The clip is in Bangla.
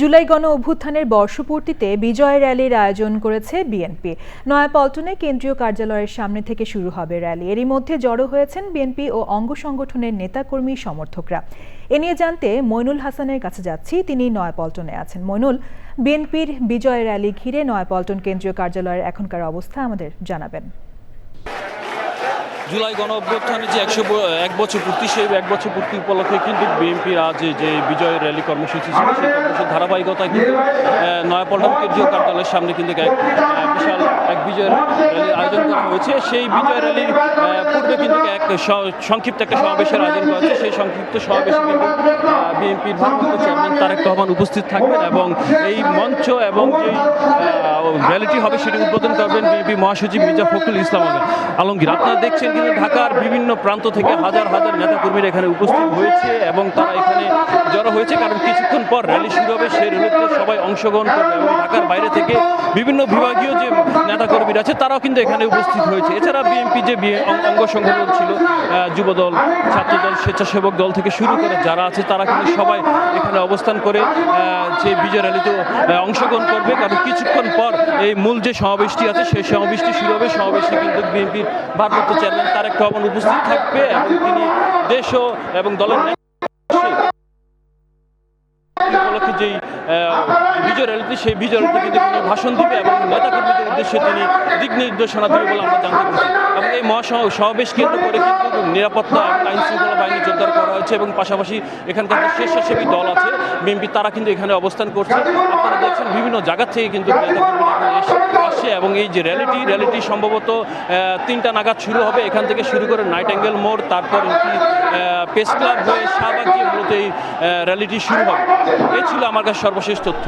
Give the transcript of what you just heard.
জুলাই গণ অভ্যুত্থানের বর্ষপূর্তিতে বিজয় র্যালির আয়োজন করেছে বিএনপি। নয়াপল্টনে কেন্দ্রীয় কার্যালয়ের সামনে থেকে শুরু হবে র্যালি। এরই মধ্যে জড়ো হয়েছেন বিএনপি ও অঙ্গ সংগঠনের নেতাকর্মী সমর্থকরা। এ নিয়ে জানতে মইনুল হাসানের কাছে যাচ্ছি। তিনি নয়াপল্টনে আছেন। মইনুল, বিএনপির বিজয় র্যালি ঘিরে নয়াপল্টন কেন্দ্রীয় কার্যালয়ের এখনকার অবস্থা আমাদের জানাবেন। জুলাই গণ অভ্যুত্থানের যে একশো এক বছর পূর্তি, সেই এক বছর পূর্তি উপলক্ষে কিন্তু বিএনপির আজ যে বিজয় র্যালি কর্মসূচি ছিল, সেই কর্মসূচির ধারাবাহিকতায় কিন্তু নয়াপল্টন কেন্দ্রীয় কার্যালয়ের সামনে কিন্তু এক বিশাল এক বিজয় র্যালির আয়োজন করা হয়েছে। সেই বিজয় র্যালির কিন্তু এক সংক্ষিপ্ত একটা সমাবেশের আয়োজন করা হচ্ছে। সেই সংক্ষিপ্ত সমাবেশে কিন্তু বিএনপির ভারপ্রাপ্ত চেয়ারম্যান তারেক রহমান উপস্থিত থাকবেন এবং এই মঞ্চ এবং যে র্যালিটি হবে সেটি উদ্বোধন করবেন বিএনপি মহাসচিব মির্জা ফখরুল ইসলাম আলম- আলমগীর, আপনারা দেখছেন কিন্তু ঢাকার বিভিন্ন প্রান্ত থেকে হাজার হাজার নেতাকর্মীরা এখানে উপস্থিত হয়েছে এবং তারা এখানে জড়ো হয়েছে, কারণ কিছুক্ষণ পর র্যালি শুরু হবে, সেই র্যালিতে সবাই অংশগ্রহণ করবে এবং ঢাকার বাইরে থেকে বিভিন্ন বিভাগীয় যে নেতাকর্মীরা আছে, তারাও কিন্তু এখানে উপস্থিত হয়েছে। এছাড়া বিএনপি যে অঙ্গ সংগঠন ছিল যুবদল, ছাত্রদল, স্বেচ্ছাসেবক দল থেকে শুরু করে যারা আছে, তারা কিন্তু সবাই এখানে অবস্থান করে যে বিজয় র্যালিতে অংশগ্রহণ করবে। কারণ কিছুক্ষণ পর এই মূল যে সমাবেশটি আছে, সেই সমাবেশটি শুরু হবে। সমাবেশে কিন্তু বিএনপির ভারপ্রাপ্ত চেয়ারম্যান তারেক রহমান উপস্থিত থাকবে এবং তিনি দেশ এবং দলের উপলক্ষে যেই বিজয় র্যালিতে সেই বিজয় র্যালিতে কিন্তু তিনি ভাষণ দিবে এবং নেতাকর্মীদের উদ্দেশ্যে তিনি দিক নির্দেশনা দেবে বলে আমরা জানতে পারছি। এবং এই মহাসভা সমাবেশ কেন্দ্র করে কিন্তু নিরাপত্তা আইন শৃঙ্খলা বাহিনী জোরদার করা হয়েছে এবং পাশাপাশি এখানকার যে স্বেচ্ছাসেবী দল আছে, বিএনপি, তারা কিন্তু এখানে অবস্থান করছে। আপনারা দেখছেন বিভিন্ন জায়গা থেকে কিন্তু আসছে এবং এই যে র্যালিটি র্যালিটি সম্ভবত তিনটা নাগাদ শুরু হবে। এখান থেকে শুরু করে নাইট অ্যাঙ্গেল মোড় তারপর প্রেস ক্লাব হয়ে শাহবাগ দিয়ে মূলত এই র্যালিটি শুরু হবে। এই ছিল আমার কাছে সর্বশেষ তথ্য।